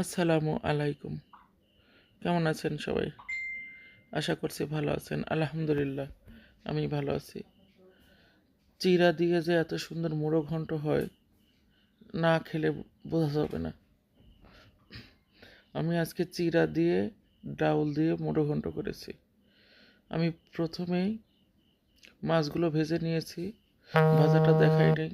আসসালামু আলাইকুম। কেমন আছেন সবাই? আশা করছি ভালো আছেন। আলহামদুলিল্লাহ, আমি ভালো আছি। চিরা দিয়ে যে এত সুন্দর মুড়ো ঘন্ট হয়, না খেলে বোঝা যাবে না। আমি আজকে চিরা দিয়ে, ডাউল দিয়ে মুড়ো ঘন্ট করেছি। আমি প্রথমেই মাছগুলো ভেজে নিয়েছি, ভাজাটা দেখাই নেই।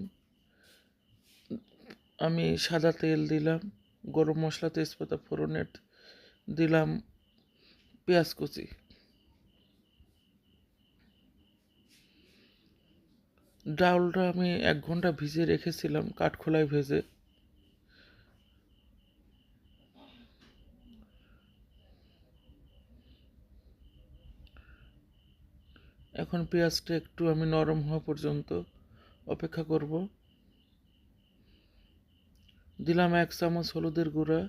আমি সাদা তেল দিলাম। গরম মশলা, তেজপাতা, ফোড়নের, দিলাম পেঁয়াজ কুচি। ডাউলটা আমি এক ঘণ্টা ভিজে রেখেছিলাম, কাঠখোলায় ভেজে। এখন পেঁয়াজটা একটু আমি নরম হওয়া পর্যন্ত অপেক্ষা করব। দিলাম এক চামচ হলুদের গুঁড়া,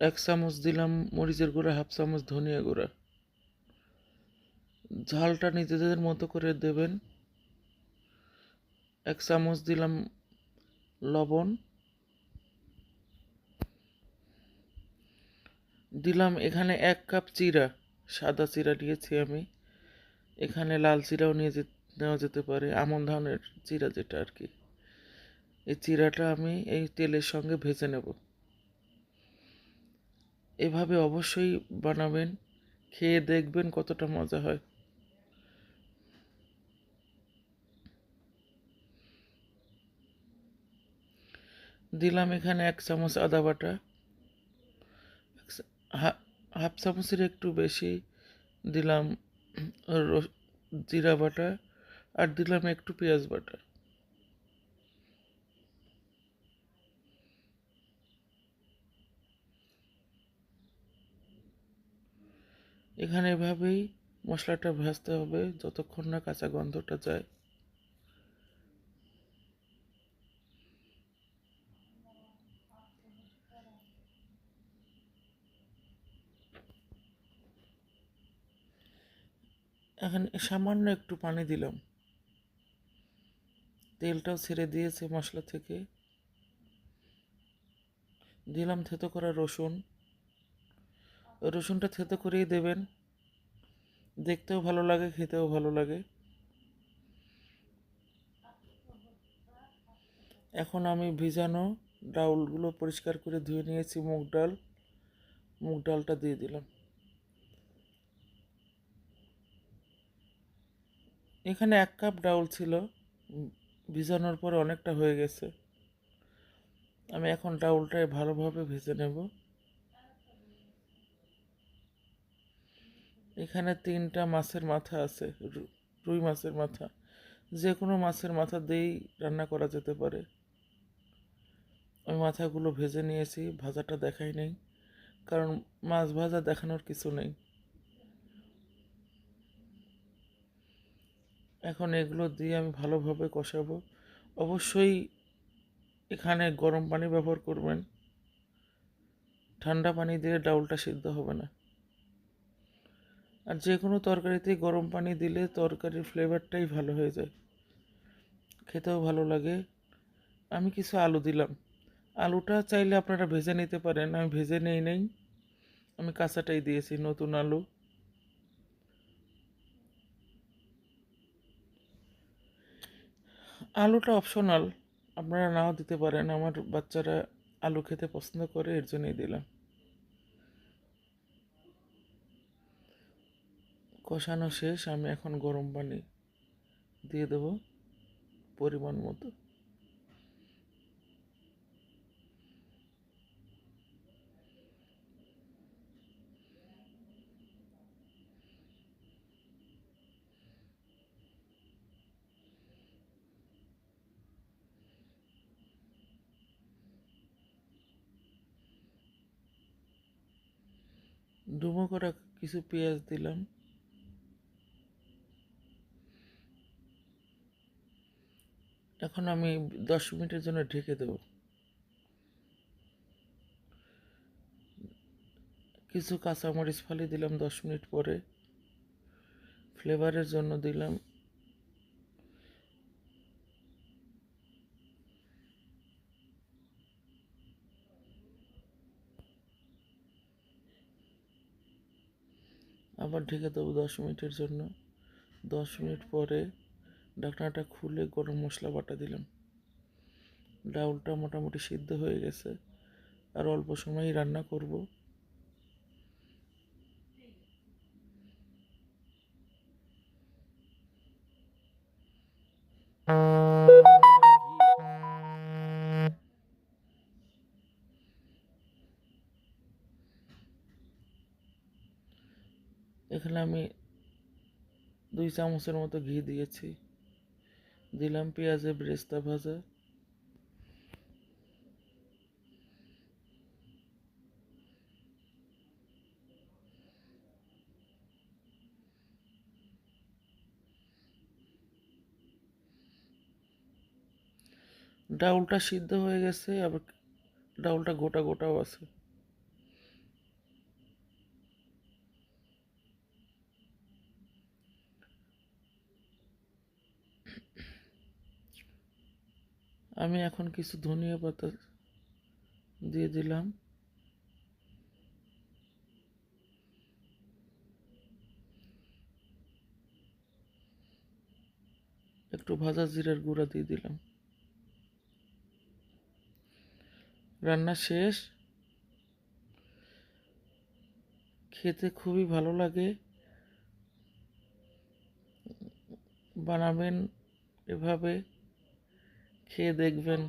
এক চামচ দিলাম মরিচের গুঁড়া, হাফ চামচ ধনিয়া গুঁড়া। ঝালটা নিজেদের মতো করে দেবেন। এক চামচ দিলাম লবণ। দিলাম এখানে এক কাপ চিরা সাদা চিরা নিয়েছি আমি। এখানে লাল চিরাও নিয়ে নেওয়া যেতে পারে, আমন ধানের চিরা যেটা আর কি। এই চিরাটা আমি এই তেলের সঙ্গে ভেজে নেব। এভাবে অবশ্যই বানাবেন, খেয়ে দেখবেন কতটা মজা হয়। দিলাম এখানে এক চামচ আদা বাটা হাফ চামচের একটু বেশি দিলাম জিরা বাটা আর দিলাম একটু পেঁয়াজ বাটা। এখানে এভাবেই মশলাটা ভাজতে হবে যতক্ষণ না কাঁচা গন্ধটা যায়। এখন সামান্য একটু পানি দিলাম। তেলটাও ছেড়ে দিয়েছে মশলা থেকে। দিলাম থেতো করা রসুন। রসুনটা থেতো করেই দেবেন। দেখতেও ভালো লাগে, খেতেও ভালো লাগে। এখন আমি ভিজানো ডাউলগুলো পরিষ্কার করে ধুয়ে নিয়েছি মুগ ডাল। মুগ ডালটা দিয়ে দিলাম। এখানে এক কাপ ডাউল ছিল। ভিজানোর পরে অনেকটা হয়ে গেছে। আমি এখন ডাউলটায় ভালোভাবে ভেজে নেব। এখানে তিনটা মাছের মাথা আছে রুই মাছের মাথা। যে কোনো মাছের মাথা দিয়েই রান্না করা যেতে পারে। আমি মাথাগুলো ভেজে নিয়েছি, ভাজাটা দেখাই নেই, কারণ মাছ ভাজা দেখানোর কিছু নেই। এখন এগুলো দিয়ে আমি ভালোভাবে কষাবো। অবশ্যই এখানে গরম পানি ব্যবহার করবেন। ঠান্ডা পানি দিয়ে ডাউলটা সিদ্ধ হবে না। আর যে কোনো তরকারিতে গরম পানি দিলে তরকারির ফ্লেভারটাই ভালো হয়ে যায়। খেতেও ভালো লাগে। আমি কিছু আলু দিলাম। আলুটা চাইলে আপনারা ভেজে নিতে পারেন। আমি ভেজে নেই নেই। আমি কাঁচাটাই দিয়েছি, নতুন আলু। আলুটা অপশনাল আপনারা নাও দিতে পারেন, আমার বাচ্চারা আলু খেতে পছন্দ করে, এর জন্যই দিলাম। কষানো শেষ, আমি এখন গরম পানি দিয়ে দেব পরিমাণ মতো। ডুমো করা কিছু পেঁয়াজ দিলাম। এখন আমি দশ মিনিটের জন্য ঢেকে দেব। কিছু কাঁচামরিচ ফালি দিলাম দশ মিনিট পরে। ফ্লেভারের জন্য দিলাম আবার ঢেকে দেবো দশ মিনিটের জন্য। দশ মিনিট পরে ঢাকনাটা খুলে গরম মশলা বাটা দিলাম। ডাউলটা মোটামুটি সিদ্ধ হয়ে গেছে। আর অল্প সময়ই রান্না করব। এখানে আমি দুই চামচের মতো ঘি দিয়েছি। দিলাম পেঁয়াজে ব্রেস্তা ভাজা। ডাউলটা সিদ্ধ হয়ে গেছে, আবার ডাউলটা গোটা গোটাও আছে। আমি এখন কিছু ধনিয়া পাতা দিয়ে দিলাম। একটু ভাজা জিরার গুঁড়া দিয়ে দিলাম। রান্না শেষ। খেতে খুবই ভালো লাগে। বানাবেন এভাবে। খেয়ে দেখবেন।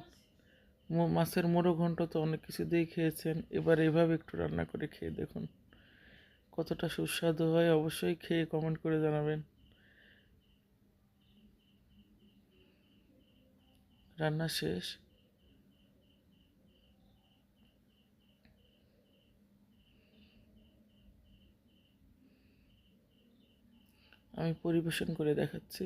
মাছের মোড়ো ঘন্ট তো অনেক কিছু দিয়ে খেয়েছেন। এবার এভাবে একটু রান্না করে খেয়ে দেখুন। কতটা সুস্বাদু হয়, অবশ্যই খেয়ে কমেন্ট করে জানাবেন। রান্না শেষ। আমি পরিবেশন করে দেখাচ্ছি।